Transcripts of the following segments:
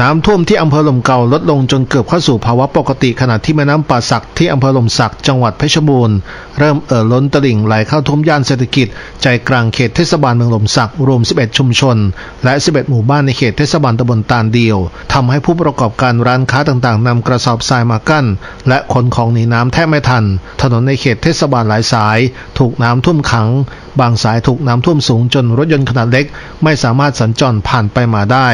น้ำท่วมที่อำเภอลมเก่าลดลงจนเกือบเข้าสู่ภาวะปกติขณะที่แม่น้ำป่าสักที่อำเภอลมสักจังหวัดเพชรบูรณ์เริ่มเอ่อล้นตลิ่งไหลเข้าท่วมย่านเศรษฐกิจ ใจกลางเขตเทศบาลเมืองลมสักรวม 11 ชุมชน และ 11 หมู่บ้านในเขตเทศบาลตำบลตาลเดียวทำให้ผู้ประกอบการร้านค้าต่างๆนำกระสอบทรายมากั้น และขนของหนีน้ำแทบไม่ทัน ถนนในเขตเทศบาลหลายสาย ถูกน้ำท่วมขัง บางสายถูกน้ำท่วมสูงจนรถยนต์ขนาดเล็ก ไม่สามารถสัญจรผ่านไปมาได้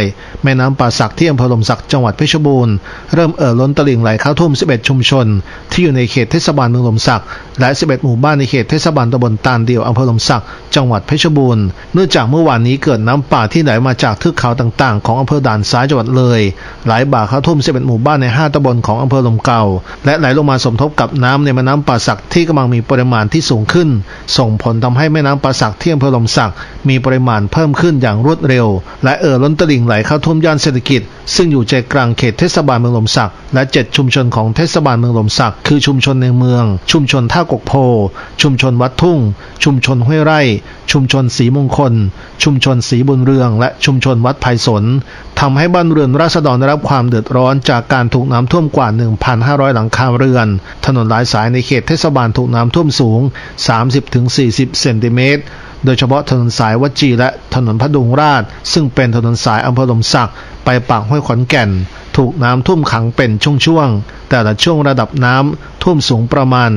แม่น้ำป่าสักที่อำเภอลมสักจังหวัดเพชรบูรณ์เริ่มเอ่อล้นตลิ่งไหลเข้าท่วม 11 ชุมชน ที่อยู่ในเขตเทศบาลเมืองลมสัก และ 11 หมู่บ้านในเขตเทศบาลตำบลตาลเดียวอำเภอลมสัก จังหวัดเพชรบูรณ์เนื่องจากเมื่อวานนี้เกิดน้ำป่าที่ไหลมาจากเทือกเขาต่างๆ ของอำเภอด่านซ้ายจังหวัดเลยไหลบ่าเข้าท่วม 11 หมู่บ้านใน 5ตำบลของอำเภอลมเก่า และไหลลงมาสมทบกับน้ำในแม่น้ำป่าสักที่กำลังมีปริมาณที่สูงขึ้น ส่งผลทำให้แม่น้ำป่าสักที่อำเภอลมสัก มีปริมาณเพิ่มขึ้นอย่างรวดเร็ว และเอ่อล้นตลิ่งไหลเข้าท่วมมย่านเศรษฐกิจ ซึ่งอยู่ใจกลางเขตเทศบาลเมืองหลมสัก และ 7 ชุมชนของเทศบาลเมืองหลมสัก คือชุมชนในเมือง ชุมชนท่ากกโพ ชุมชนวัดทุ่ง ชุมชนห้วยไร่ ชุมชนสีมงคล ชุมชนสีบุญเรือง และชุมชนวัดไผ่สนทำให้บ้านเรือนราษฎรได้รับความเดือดร้อนจากการถูกน้ำท่วมกว่า 1,500 หลังคาเรือน ถนนหลายสายในเขตเทศบาลถูกน้ำท่วมสูง 30-40 เซนติเมตร โดยเฉพาะถนนสายวัจี และถนนพดุงราษฎร์ซึ่งเป็นถนนสายอำเภอลมสักไปปากห้วยขอนแก่น ถูกน้ำท่วมขังเป็นช่วงๆ แต่ละช่วงระดับน้ำท่วมสูงประมาณ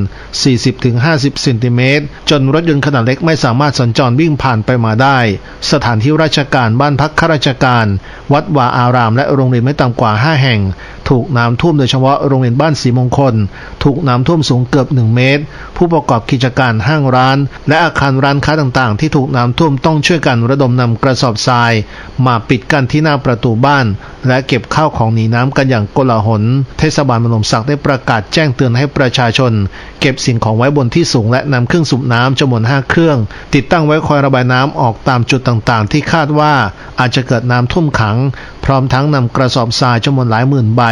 40-50เซนติเมตร จนรถยนต์ขนาดเล็กไม่สามารถสัญจรวิ่งผ่านไปมาได้ สถานที่ราชการบ้านพักข้าราชการ วัดวาอารามและโรงเรียนไม่ต่ำกว่า 5 แห่งถูกน้ำท่วมโดยเฉพาะโรงเรียนบ้านสีมงคล ถูกน้ำท่วมสูงเกือบ 1 เมตร ผู้ประกอบกิจการห้างร้าน และอาคารร้านค้าต่างๆ ที่ถูกน้ำท่วมต้องช่วยกันระดมนำกระสอบทราย มาปิดกั้นที่หน้าประตูบ้าน และเก็บข้าวของหนีน้ำกันอย่างโกลาหล เทศบาลมลมศักดิ์ได้ประกาศแจ้งเตือนให้ประชาชน เก็บสิ่งของไว้บนที่สูงและนำเครื่องสูบน้ำจำนวน5เครื่อง ติดตั้งไว้คอยระบายน้ำออกตามจุดต่างๆ ที่คาดว่าอาจจะเกิดน้ำท่วมขัง พร้อมทั้งนำกระสอบทรายจำนวนหลายหมื่นใบ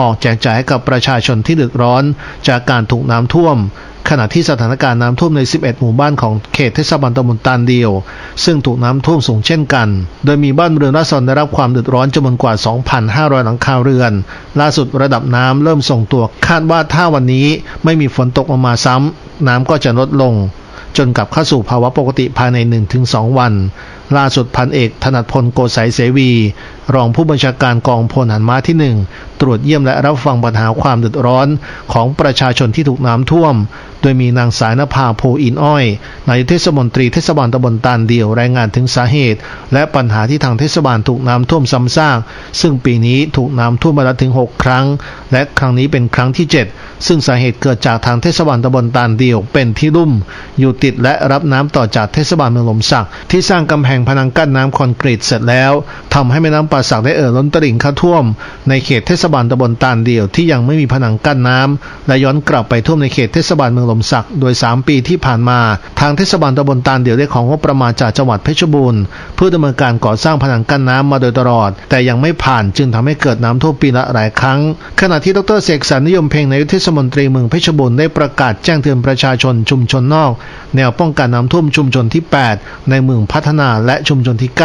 ออกแจกจ่ายให้กับประชาชนที่เดือดร้อน จากการถูกน้ำท่วม ขณะที่สถานการณ์น้ำท่วมใน 11 หมู่บ้านของเขตเทศบาลตำบลตาลเดียว ซึ่งถูกน้ำท่วมสูงเช่นกัน โดยมีบ้านเรือนราษฎรได้รับความเดือดร้อนจำนวนกว่า 2,500 หลังคาเรือน ล่าสุดระดับน้ำเริ่มส่งตัวคาดว่าถ้าวันนี้ไม่มีฝนตกลงมาซ้ำน้ำก็จะลดลง จนกลับเข้าสู่ภาวะปกติภายใน 1-2 วัน ล่าสุดพันเอกถนัดพลโกสัยเสวี รองผู้บัญชาการกองพลหันม้าที่หนึ่งตรวจเยี่ยมและรับฟังปัญหาความเดือดร้อนของประชาชนที่ถูกน้ำท่วม โดยมีนางสายนภาโพอินอ้อยนายเทศมนตรีเทศบาลตำบลตาลเดียวรายงานถึงสาเหตุ และปัญหาที่ทางเทศบาลถูกน้ำท่วมซ้ำซากซึ่งปีนี้ถูกน้ำท่วมมาแล้วถึง 6 ครั้ง และครั้งนี้เป็นครั้งที่ 7 ซึ่งสาเหตุเกิดจากทางเทศบาลตำบลตาลเดียวเป็นที่ลุ่ม อยู่ติดและรับน้ำต่อจากเทศบาลเมืองหลมสักที่สร้างกำแพงพนังกั้นน้ำคอนกรีตเสร็จแล้วทำให้แม่น้ำป่าสักได้เอ่อล้นตลิ่งเข้าท่วม ในเขตเทศบาลตำบลตาลเดียวที่ยังไม่มีผนังกั้นน้ำและย้อนกลับไปท่วมในเขตเทศบาลเมืองหลมสักโดย 3 ปีที่ผ่านมา ทางเทศบาลตำบลตาลเดียวได้ของงบประมาณจากจังหวัดเพชรบูรณ์เพื่อดำเนินการก่อสร้างผนังกั้นน้ำมาโดยตลอด แต่ยังไม่ผ่านจึงทำให้เกิดน้ำท่วมปีละหลายครั้ง ขณะที่ดรเสกสรรนิยมเพ่งนายกเทศมนตรีเมืองเพชรบูรณ์ได้ประกาศแจ้งเตือนประชาชนชุมชนนอก แนวป้องกันน้ำท่วมชุมชนที่ 8 ในเมืองพัฒนาและชุมชนที่ 9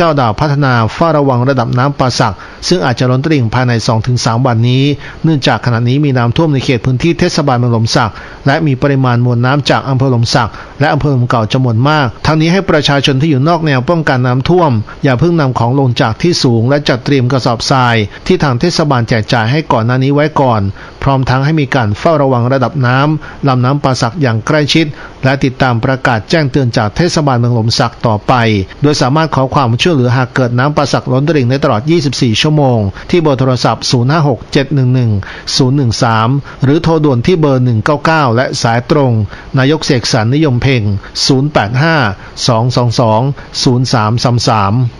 9 ดาวพัฒนาเฝ้าระวังระดับน้ำป่าสัก ซึ่งอาจจะล้นตลิ่งภายใน 2-3 วันนี้ เนื่องจากขณะนี้มีน้ำท่วมในเขตพื้นที่เทศบาลเมืองหลมสัก และมีปริมาณมวลน้ำจากอำเภอหลมสัก และอำเภอหลมเก่าจำนวนมาก ทั้งนี้ให้ประชาชนที่อยู่นอกแนวป้องกันน้ำท่วม อย่าเพิ่งนำของลงจากที่สูง และจัดเตรียมกระสอบทราย ที่ทางเทศบาลแจกจ่ายให้ก่อนหน้านี้ไว้ก่อน พร้อมทั้งให้มีการเฝ้าระวังระดับน้ำลำน้ำป่าสักอย่างใกล้ชิดและติดตามประกาศแจ้งเตือนจากเทศบาลเมืองหลมสักต่อไป โดยสามารถขอความช่วยเหลือหากเกิดน้ำประสักล้นตลิ่งในตลอด 24 ชั่วโมง ที่เบอร์โทรศัพท์ 056-711-013 หรือโทรด่วนที่เบอร์ 199 และสายตรง นายกเสกสรรนิยมเพ่ง 085 222 0333